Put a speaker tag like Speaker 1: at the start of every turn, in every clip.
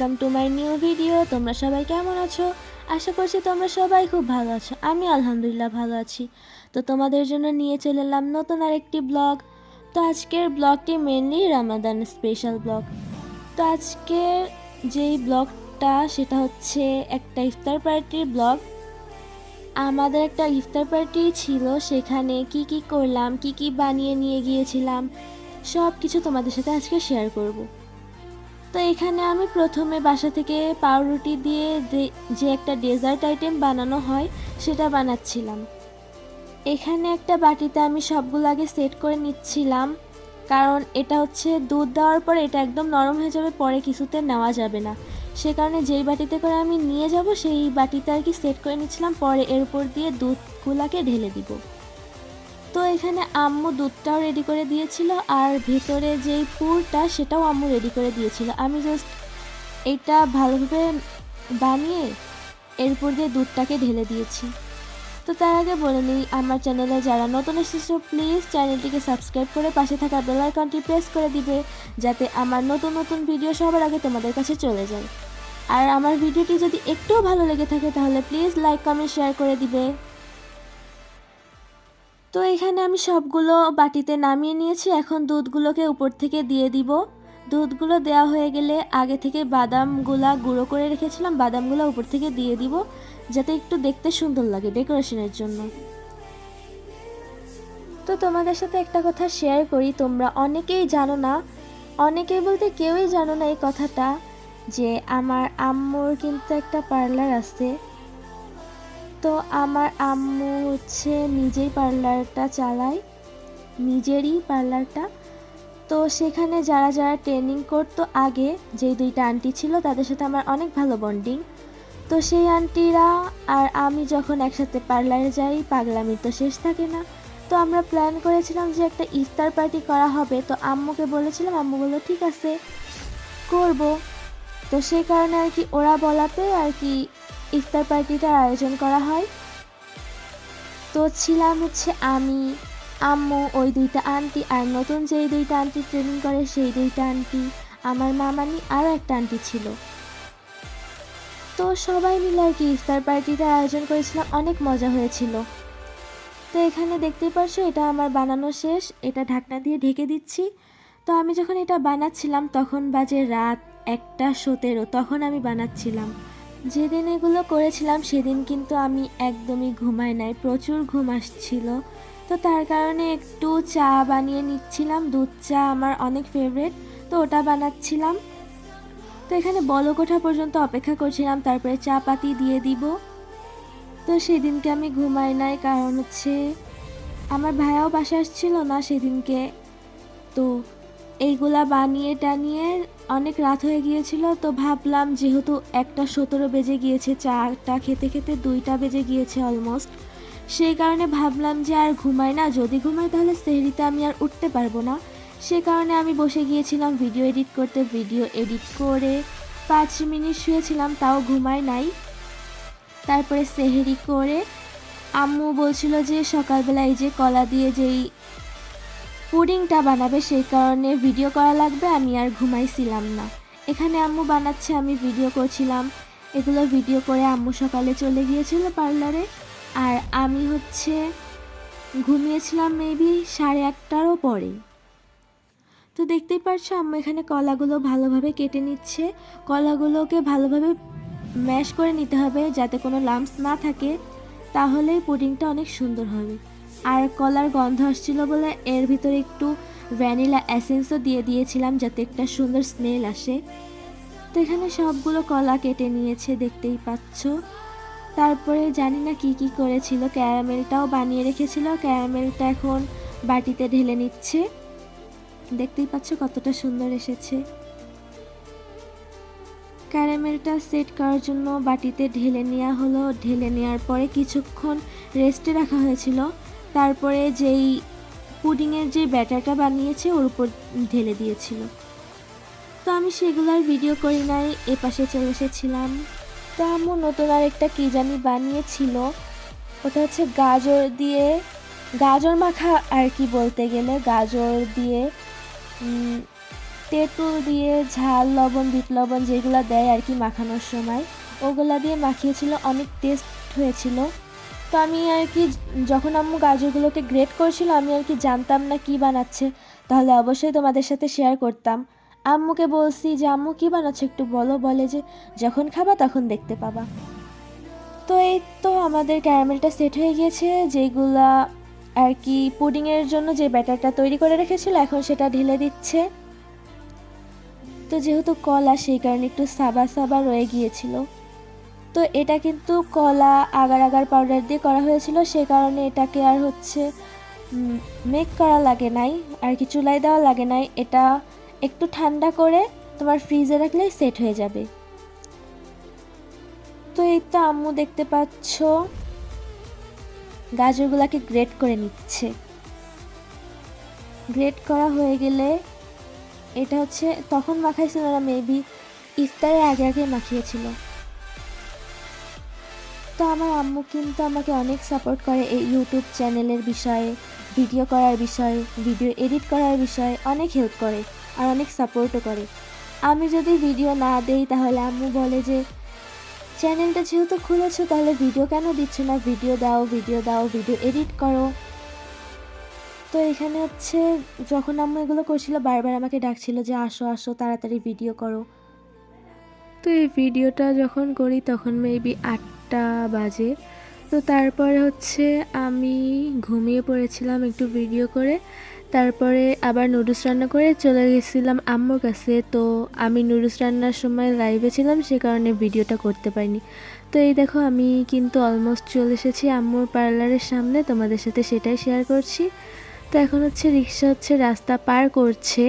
Speaker 1: Welcome to my new video. তোমরা সবাই কেমন আছো? আশা করছি তোমরা সবাই খুব ভালো আছো। আমি আলহামদুলিল্লাহ ভালো আছি। তো তোমাদের জন্য নিয়ে চলে এলাম নতুন আরেকটি ব্লগ। তো আজকের ব্লগটি মেনলি রামাদান স্পেশাল ব্লগ। তো আজকের যেই ব্লগটা, সেটা হচ্ছে একটা ইফতার পার্টির ব্লগ। আমাদের একটা ইফতার পার্টি ছিল, সেখানে কি কি করলাম, কি কি বানিয়ে নিয়ে গিয়েছিলাম সব কিছু তোমাদের সাথে আজকে শেয়ার করব। তো এখানে আমি প্রথমে বাসা থেকে পাউরুটি দিয়ে যে একটা ডেজার্ট আইটেম বানানো হয়, সেটা বানাচ্ছিলাম। এখানে একটা বাটিতে আমি সবগুলো আগে সেট করে নিচ্ছিলাম, কারণ এটা হচ্ছে দুধ দেওয়ার পরে এটা একদম নরম হয়ে যাবে, পরে কিছুতে নেওয়া যাবে না। সে কারণে যেই বাটিতে করে আমি নিয়ে যাব, সেই বাটিতে আর কি সেট করে নিচ্ছিলাম, পরে এর উপর দিয়ে দুধগুলাকে ঢেলে দিব। তো এখানে আম্মু দুধটাও রেডি করে দিয়েছিল আর ভেতরে যেই পুরটা সেটাও আম্মু রেডি করে দিয়েছিল। আমি জাস্ট এটা ভালোভাবে বানিয়ে এরপর দিয়ে দুধটাকে ঢেলে দিয়েছি। তো তার আগে বলে নিই, আমার চ্যানেলে যারা নতুন এসেছ প্লিজ চ্যানেলটিকে সাবস্ক্রাইব করে পাশে থাকা বেল আইকনটি প্রেস করে দিবে, যাতে আমার নতুন নতুন ভিডিও সবার আগে তোমাদের কাছে চলে যায়। আর আমার ভিডিওটি যদি একটুও ভালো লেগে থাকে, তাহলে প্লিজ লাইক কমেন্ট শেয়ার করে দিবে। তো এখানে আমি সবগুলো বাটিতে নামিয়ে নিয়েছি। এখন দুধগুলোকে উপর থেকে দিয়ে দিব। দুধগুলো দেওয়া হয়ে গেলে আগে থেকে বাদামগুলা গুঁড়ো করে রেখেছিলাম। বাদামগুলো উপর থেকে দিয়ে দিব, যাতে একটু দেখতে সুন্দর লাগে ডেকোরেশনের জন্য। তো তোমাদের সাথে একটা কথা শেয়ার করি, তোমরা অনেকেই জানো না, অনেকেই বলতে কেউই জানো না এই কথাটা, যে আমার আম্মুর কিন্তু একটা পার্লার আছে। তো আমার আম্মু হচ্ছে নিজেই পার্লারটা চালায়, নিজেরই পার্লারটা। তো সেখানে যারা যারা ট্রেনিং করতো আগে, যেই দুইটা আন্টি ছিল, তাদের সাথে আমার অনেক ভালো বন্ডিং তো সেই আন্টিরা আর আমি যখন একসাথে পার্লারে যাই, পাগলামি তো শেষ থাকে না। তো আমরা প্ল্যান করেছিলাম যে একটা ইফতার পার্টি করা হবে, তো আম্মুকে বলেছিলাম, আম্মু বলল, ঠিক আছে, করব। তো সেই কারণে আর কি ওরা বলাতে আর কি ইফতার পার্টিটার আয়োজন করা হয়। তো ছিলাম হচ্ছে আমি, আম্মু, ওই দুইটা আন্টি আর নতুন যেই দুইটা আন্টি ট্রেনিং করে সেই দুইটা আন্টি আমার মামানি আরও একটা আন্টি ছিল। তো সবাই মিলে আর কি ইফতার পার্টিটার আয়োজন করেছিলাম অনেক মজা হয়েছিল। তো এখানে দেখতেই পারছ এটা আমার বানানো শেষ, এটা ঢাকনা দিয়ে ঢেকে দিচ্ছি। তো আমি যখন এটা বানাচ্ছিলাম তখন বাজে রাত একটা সতেরো, তখন আমি বানাচ্ছিলাম। যেদিন এগুলো করেছিলাম, সেদিন কিন্তু আমি একদমই ঘুমাই নাই। প্রচুর ঘুম আসছিল। তো তার কারণে একটু চা বানিয়ে নিচ্ছিলাম। দুধ চা আমার অনেক ফেভারেট তো ওটা বানাচ্ছিলাম। তো এখানে বলকোঠা পর্যন্ত অপেক্ষা করছিলাম, তারপরে চা পাতি দিয়ে দিব। তো সেদিনকে আমি ঘুমাই নাই, কারণ হচ্ছে আমার ভাইয়াও বাসা আসছিল না সেদিনকে। তো এইগুলা বানিয়ে টানিয়ে অনেক রাত হয়ে গিয়েছিল, তো ভাবলাম যেহেতু একটা সতেরো বেজে গিয়েছে চাটা খেতে খেতে দুইটা বেজে গিয়েছে অলমোস্ট সেই কারণে ভাবলাম যে আর ঘুমাই না। যদি ঘুমাই তাহলে সেহরিতে আমি আর উঠতে পারব না। সে কারণে আমি বসে গিয়েছিলাম ভিডিও এডিট করতে ভিডিও এডিট করে পাঁচ মিনিট শুয়েছিলাম, তাও ঘুমাই নাই। তারপরে সেহেরি করে আম্মু বলছিল যে সকালবেলা এই যে কলা দিয়ে যেই পুডিংটা বানাবে সেই কারণে ভিডিও করা লাগবে, আমি আর ঘুমাইছিলাম না। এখানে আম্মু বানাচ্ছে, আমি ভিডিও করছিলাম। এগুলো ভিডিও করে আম্মু সকালে চলে গিয়েছিল পার্লারে। আর আমি হচ্ছে ঘুমিয়েছিলাম মেবি সাড়ে আটটারও পরে। তো দেখতেই পারছ, আম্মু এখানে কলাগুলো ভালোভাবে কেটে নিচ্ছে। কলাগুলোকে ভালোভাবে ম্যাশ করে নিতে হবে যাতে কোনো লাম্পস না থাকে, তাহলেই পুডিংটা অনেক সুন্দর হবে। আর কলার গন্ধ আসছিল বলে এর ভিতরে একটু ভ্যানিলা এসেন্সও দিয়ে দিয়েছিলাম যাতে একটা সুন্দর স্মেল আসে। তো এখানে সবগুলো কলা কেটে নিয়েছে, দেখতেই পাচ্ছ। তারপরে জানি না কি কি করেছিল, ক্যারামেলটাও বানিয়ে রেখেছিল। ক্যারামেলটা এখন বাটিতে ঢেলে নিচ্ছে। দেখতেই পাচ্ছ কতটা সুন্দর এসেছে। ক্যারামেলটা সেট করার জন্য বাটিতে ঢেলে নেওয়া হলো। ঢেলে নেওয়ার পরে কিছুক্ষণ রেস্টে রাখা হয়েছিল। তারপরে যেই পুডিংয়ের যে ব্যাটারটা বানিয়েছে ওর উপর ঢেলে দিয়েছিল। তো আমি সেগুলোর ভিডিও করি নাই, এ পাশে চলে এসেছিলাম। তো আম্মু নতুন আর একটা কী জানি বানিয়েছিল, ওটা হচ্ছে গাজর দিয়ে, গাজর মাখা আর কি বলতে গেলে, গাজর দিয়ে তেঁতুল দিয়ে ঝাল, লবণ বিট লবণ যেগুলো দেয় আর কি মাখানোর সময়, ওগুলা দিয়ে মাখিয়েছিল, অনেক টেস্ট হয়েছিল। তো আমি আর কি যখন আম্মু গাজরগুলোকে গ্রেট করেছিল, আমি আর কি জানতাম না কি বানাচ্ছে। তাহলে অবশ্যই তোমাদের সাথে শেয়ার করতাম। আম্মুকে বলছি যে, আম্মু, কী বানাচ্ছে একটু বলো। বলে যে, যখন খাবা তখন দেখতে পাবা। তো এই তো আমাদের ক্যারামেলটা সেট হয়ে গিয়েছে যেগুলা আর কি পুডিংয়ের জন্য যে ব্যাটারটা তৈরি করে রেখেছিল, এখন সেটা ঢেলে দিচ্ছে। তো যেহেতু কলা, সেই কারণে একটু সাবা সাবা রয়ে গিয়েছিল। তো এটা কিন্তু কলা আগার আগার পাউডার দিয়ে করা হয়েছিল, সে কারণে এটাকে আর হচ্ছে মেক করা লাগে নাই, আর কি চুলাই দেওয়া লাগে নাই। এটা একটু ঠান্ডা করে তোমার ফ্রিজে রাখলেই সেট হয়ে যাবে। তো এই তো আম্মু দেখতে পাচ্ছ, গাজরগুলাকে গ্রেট করে নিচ্ছে। গ্রেট করা হয়ে গেলে এটা হচ্ছে, তখন মাখাইছিল না মেবি ইফতারের আগে আগে মাখিয়েছিল। তো আমার আম্মু কিন্তু আমাকে অনেক সাপোর্ট করে এই ইউটিউব চ্যানেলের বিষয়ে ভিডিও করার বিষয়ে ভিডিও এডিট করার বিষয়ে অনেক হেল্প করে আর অনেক সাপোর্টও করে। আমি যদি ভিডিও না দেই তাহলে আম্মু বলে যে চ্যানেলটা যেহেতু খুলেছো তাহলে ভিডিও কেন দিচ্ছ না? ভিডিও দাও ভিডিও দাও ভিডিও এডিট করো। তো এখানে হচ্ছে যখন আম্মু এগুলো করছিল বারবার আমাকে ডাকছিল যে, আসো আসো, তাড়াতাড়ি ভিডিও করো। তো এই ভিডিওটা যখন করি তখন মেবি আটটা বাজে। তো তারপরে হচ্ছে আমি ঘুমিয়ে পড়েছিলাম একটু ভিডিও করে। তারপরে আবার নুডলস রান্না করে চলে গেছিলাম আম্মুর কাছে। তো আমি নুডলস রান্নার সময় লাইভে ছিলাম, সে কারণে ভিডিওটা করতে পারিনি। তো এই দেখো, আমি কিন্তু অলমোস্ট চলে এসেছি আম্মুর পার্লারের সামনে। তোমাদের সাথে সেটাই শেয়ার করছি। তো এখন হচ্ছে রিক্সা হচ্ছে রাস্তা পার করছে।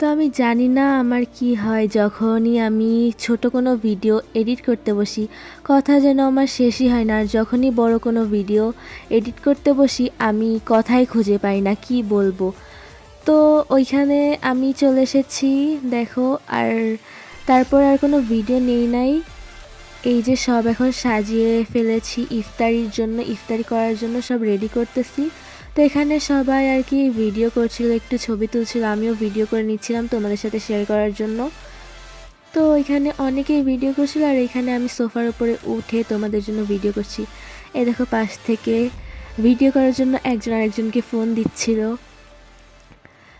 Speaker 1: তো আমি জানি না আমার কি হয়। যখনই আমি ছোট কোনো ভিডিও এডিট করতে বসি, কথা যেন আমার শেষই হয় না। আর যখনই বড় কোনো ভিডিও এডিট করতে বসি, আমি কথাই খুঁজে পাই না, কি বলব? তো ওইখানে আমি চলে এসেছি, দেখো। আর তারপর আর কোনো ভিডিও নেই নাই। এই যে সব এখন সাজিয়ে ফেলেছি, ইফতারির জন্য, ইফতারি করার জন্য সব রেডি করতেছি। তো এখানে সবাই আর কি ভিডিও করছিল, একটু ছবি তুলছিল, আমিও ভিডিও করে নিচ্ছিলাম তোমাদের সাথে শেয়ার করার জন্য। তো এখানে অনেকেই ভিডিও করছিল আর এখানে আমি সোফার উপরে উঠে তোমাদের জন্য ভিডিও করছি। এই দেখো পাশ থেকে ভিডিও করার জন্য একজন আরেকজনকে ফোন দিচ্ছিল।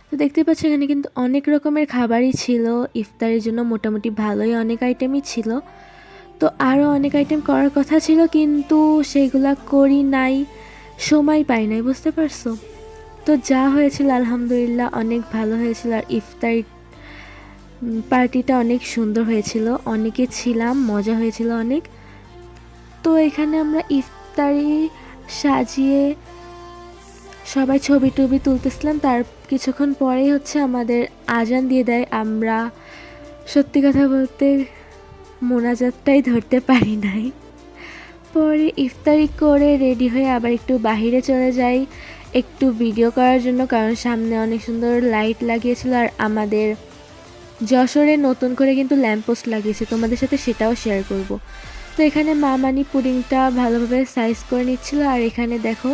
Speaker 1: তো দেখতে পাচ্ছ এখানে কিন্তু অনেক রকমের খাবারই ছিল, ইফতারের জন্য মোটামুটি ভালোই অনেক আইটেমই ছিল। তো আরও অনেক আইটেম করার কথা ছিল, কিন্তু সেইগুলা করি নাই। সময় পাই নাই, বুঝতে পারছ? তো যা হয়েছিল, আলহামদুলিল্লাহ, অনেক ভালো হয়েছিল। আর ইফতারি পার্টিটা অনেক সুন্দর হয়েছিল। অনেকে ছিলাম, মজা হয়েছিল অনেক। তো এখানে আমরা ইফতারি সাজিয়ে সবাই ছবি টবি তুলতেছিলাম। তার কিছুক্ষণ পরেই হচ্ছে আমাদের আজান দিয়ে দেয়। আমরা সত্যি কথা বলতে মোনাজাতটাই ধরতে পারি নাই। পরে ইফতারি করে রেডি হয়ে আবার একটু বাহিরে চলে যাই, একটু ভিডিও করার জন্য, কারণ সামনে অনেক সুন্দর লাইট লাগিয়েছিল আর আমাদের যশোরে নতুন করে কিন্তু ল্যাম্পপোস্ট লাগিয়েছে, তোমাদের সাথে সেটাও শেয়ার করব। তো এখানে মামানি পুডিংটা ভালোভাবে সাইজ করে নিচ্ছিল আর এখানে দেখো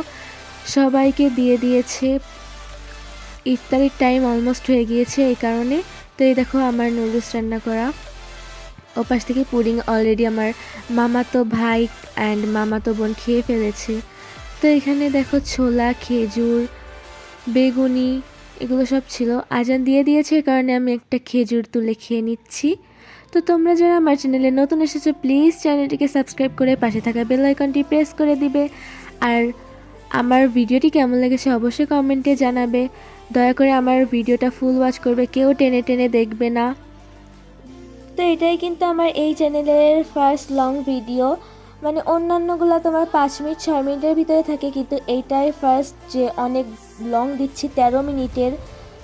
Speaker 1: সবাইকে দিয়ে দিয়েছে। ইফতারির টাইম অলমোস্ট হয়ে গিয়েছে এই কারণে। তো এই দেখো আমার নুডলস রান্না করা। ওপাশ থেকে পুডিং অলরেডি আমার মামাতো ভাই অ্যান্ড মামাতো বোন খেয়ে ফেলেছে। তো এখানে দেখো ছোলা, খেজুর, বেগুনি, এগুলো সব ছিল। আজান দিয়ে দিয়েছে কারণে আমি একটা খেজুর তুলে খেয়ে নিচ্ছি। তো তোমরা যারা আমার চ্যানেলে নতুন এসেছ প্লিজ চ্যানেলটিকে সাবস্ক্রাইব করে পাশে থাকা বেল আইকনটি প্রেস করে দিবে। আর আমার ভিডিওটি কেমন লেগেছে অবশ্যই কমেন্টে জানাবে। দয়া করে আমার ভিডিওটা ফুল ওয়াচ করবে। কেউ টেনে টেনে দেখবে না। তো এটাই কিন্তু আমার এই চ্যানেলের ফার্স্ট লং ভিডিও মানে অন্যান্যগুলো তোমার পাঁচ মিনিট, ছয় মিনিটের ভিতরে থাকে, কিন্তু এইটাই ফার্স্ট যে অনেক লং দিচ্ছি, তেরো মিনিটের।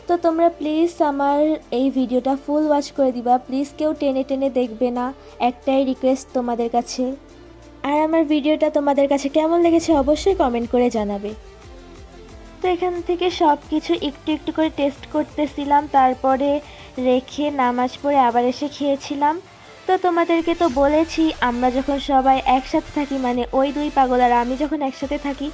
Speaker 1: তো তোমরা প্লিজ আমার এই ভিডিওটা ফুল ওয়াচ করে দিবা। প্লিজ কেউ টেনে টেনে দেখবে না, একটাই রিকোয়েস্ট তোমাদের কাছে। আর আমার ভিডিওটা তোমাদের কাছে কেমন লেগেছে অবশ্যই কমেন্ট করে জানাবে। তো এখান থেকে সব কিছু একটু একটু করে টেস্ট করতেছিলাম, তারপরে রেখে নামাজ পড়ে আবার এসে খেয়েছিলাম। তো তোমাদেরকে তো বলেছি, আমরা যখন সবাই একসাথে থাকি মানে ওই দুই পাগল আর আমি যখন একসাথে থাকি,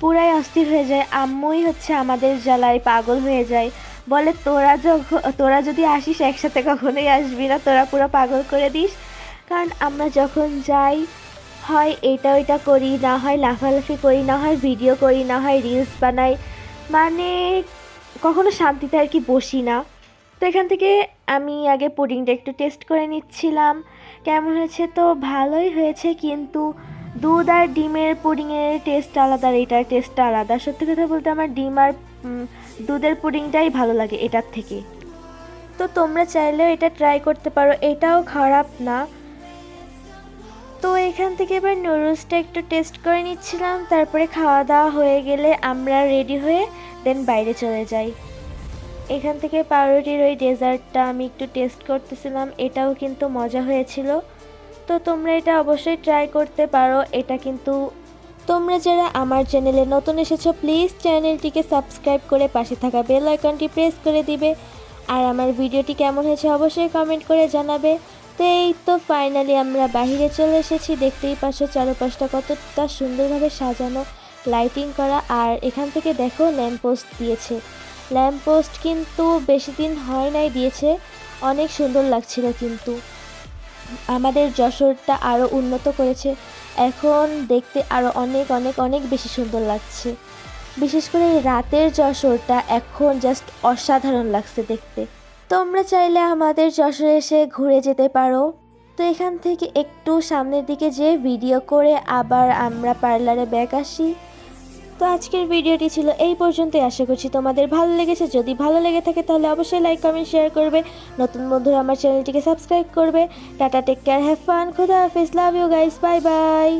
Speaker 1: পুরাই অস্থির হয়ে যায়। আম্মুই হচ্ছে আমাদের জ্বালায় পাগল হয়ে যায়। বলে, তোরা যখন তোরা যদি আসিস একসাথে কখনোই আসবি না, তোরা পুরো পাগল করে দিস। কারণ আমরা যখন যাই, হয় এটা ওইটা করি, না হয় লাফালাফি করি, না হয় ভিডিও করি, না হয় রিলস বানাই মানে কখনো শান্তিতে আর কি বসি না। তো এখান থেকে আমি আগে পুডিংটা একটু টেস্ট করে নিচ্ছিলাম। কেমন হয়েছে তো? ভালোই হয়েছে, কিন্তু দুধ আর ডিমের পুডিংয়ের টেস্ট আলাদা আর এটার টেস্টটা আলাদা। সত্যি কথা বলতে আমার ডিম আর দুধের পুডিংটাই ভালো লাগে এটার থেকে। তো তোমরা চাইলেও এটা ট্রাই করতে পারো, এটাও খারাপ না। তো এখান থেকে এবার নুডলসটা একটু টেস্ট করে নিচ্ছিলাম, তারপরে খাওয়া দাওয়া হয়ে গেলে আমরা রেডি হয়ে দেন বাইরে চলে যাই। এখান থেকে পাউরুটির ওই ডেজার্টটা আমি একটু টেস্ট করতেছিলাম, এটাও কিন্তু মজা হয়েছিল। তো তোমরা এটা অবশ্যই ট্রাই করতে পারো, এটা কিন্তু তোমরা যারা আমার চ্যানেলে নতুন এসেছ প্লিজ চ্যানেলটিকে সাবস্ক্রাইব করে পাশে থাকা বেল আইকনটি প্রেস করে দিবে। আর আমার ভিডিওটি কেমন হয়েছে অবশ্যই কমেন্ট করে জানাবে। তো এই তো ফাইনালি আমরা বাইরে চলে এসেছি, দেখতেই পাশে চারপাশটা কতটা সুন্দরভাবে সাজানো লাইটিং করা, আর এখান থেকে দেখো ল্যাম্পপোস্ট দিয়েছে। ল্যাম্পপোস্ট কিন্তু বেশি দিন হয় নাই দিয়েছে। অনেক সুন্দর লাগছিল কিন্তু। আমাদের যশোরটা আরও উন্নত করেছে। এখন দেখতে আরও অনেক অনেক অনেক বেশি সুন্দর লাগছে। বিশেষ করে রাতের যশোরটা এখন জাস্ট অসাধারণ লাগছে দেখতে। তোমরা চাইলে আমাদের যশোরে এসে ঘুরে যেতে পারো। তো এখান থেকে একটু সামনের দিকে যেয়ে ভিডিও করে আবার আমরা পার্লারে ব্যাক আসি। তো আজকের ভিডিওটি ছিল এই পর্যন্তই। আশা করছি তোমাদের ভালো লেগেছে। যদি ভালো লেগে থাকে তাহলে অবশ্যই লাইক কমেন্ট শেয়ার করবে। নতুন বন্ধুরা আমার চ্যানেলটিকে সাবস্ক্রাইব করবে। Tata take care have fun খুদা হাফিজ। Love you guys bye bye